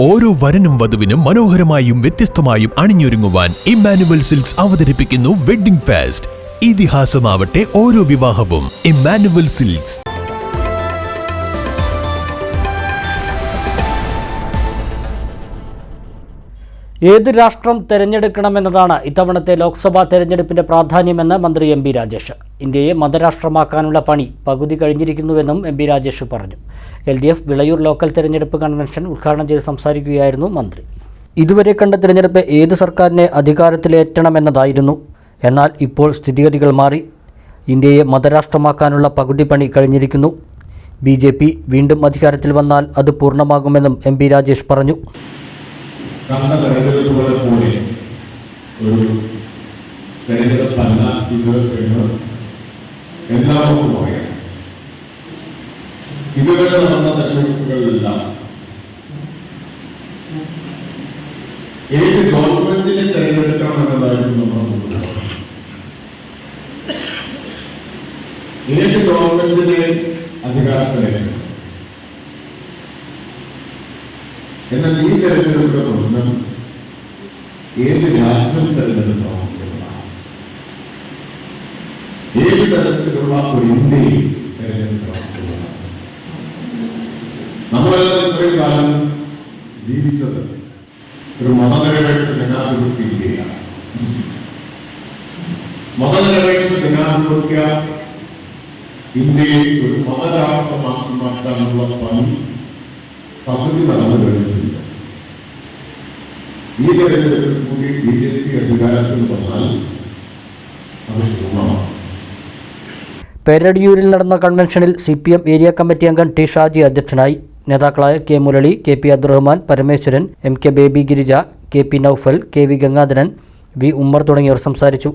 ഓരോ വരനും വധുവിനും മനോഹരമായും വ്യത്യസ്തമായും അണിഞ്ഞൊരുങ്ങുവാൻ ഇമ്മാനുവൽ സിൽക്സ് അവതരിപ്പിക്കുന്നു വെഡ്ഡിംഗ് ഫാസ്റ്റ്. ഇതിഹാസമാവട്ടെ ഓരോ വിവാഹവും ഇമ്മാനുവൽ സിൽക്സ്. ഏത് രാഷ്ട്രം തെരഞ്ഞെടുക്കണമെന്നതാണ് ഇത്തവണത്തെ ലോക്സഭാ തെരഞ്ഞെടുപ്പിന്റെ പ്രാധാന്യമെന്ന് മന്ത്രി എം രാജേഷ്. ഇന്ത്യയെ മതരാഷ്ട്രമാക്കാനുള്ള പണി പകുതി കഴിഞ്ഞിരിക്കുന്നുവെന്നും എം രാജേഷ് പറഞ്ഞു. എൽ വിളയൂർ ലോക്കൽ തെരഞ്ഞെടുപ്പ് കൺവെൻഷൻ ഉദ്ഘാടനം ചെയ്ത് സംസാരിക്കുകയായിരുന്നു മന്ത്രി. ഇതുവരെ കണ്ട തിരഞ്ഞെടുപ്പ് ഏത് സർക്കാരിനെ അധികാരത്തിലേറ്റണമെന്നതായിരുന്നു. എന്നാൽ ഇപ്പോൾ സ്ഥിതിഗതികൾ മാറി. ഇന്ത്യയെ മതരാഷ്ട്രമാക്കാനുള്ള പകുതി പണി കഴിഞ്ഞിരിക്കുന്നു. ബി വീണ്ടും അധികാരത്തിൽ വന്നാൽ അത് പൂർണമാകുമെന്നും എം രാജേഷ് പറഞ്ഞു. കണ്ട തെരഞ്ഞെടുപ്പുകളെ പോലെ ഒരു തെരഞ്ഞെടുപ്പല്ല ഇത് എന്ന് എല്ലാവർക്കും പറയാം ഇതുവരെ നടന്ന തെരഞ്ഞെടുപ്പുകളിലെല്ലാം ഏത് ഗവൺമെന്റിനെ തെരഞ്ഞെടുക്കണം എന്നതായിരുന്നു നമ്മുടെ. ഏത് ഗവൺമെന്റിനെ അധികാരത്തിലേക്ക് എന്നാൽ ഈ തെരഞ്ഞെടുപ്പിന്റെ പ്രശ്നം ഏത് രാഷ്ട്രം തെരഞ്ഞെടുപ്പാണ് ഏത് തരത്തിലുള്ള ഒരു ഇന്ത്യയെ തെരഞ്ഞെടുക്കണം എന്നതാണ് നമ്മളെല്ലാം ഇത്രയും കാലം ജീവിച്ചത് ഒരു മതനിരപേക്ഷ ജനാധിപത്യ ഇന്ത്യയാണ് മതനിരപേക്ഷ ജനാധിപത്യ ഇന്ത്യയെ ഒരു മതരാഷ്ട്രമാക്കി മാറ്റാനുള്ള പണി പദ്ധതി നടന്നു കഴിഞ്ഞിട്ടില്ല. ഈ തെരഞ്ഞെടുപ്പിൽ കൂടി ബി ജെ പി അധികാരത്തിൽ വന്നാൽ അത് ശൂന്യമാണ് പേരടിയൂരിൽ നടന്ന കൺവെൻഷനിൽ C P M area committee അംഗം ടി ഷാജി അധ്യക്ഷനായി. നേതാക്കളായ K Murali K P Abdurahman Parameswaran M K Baby Girija K P Noufal K V Gangadharan V Ummer തുടങ്ങിയവർ സംസാരിച്ചു.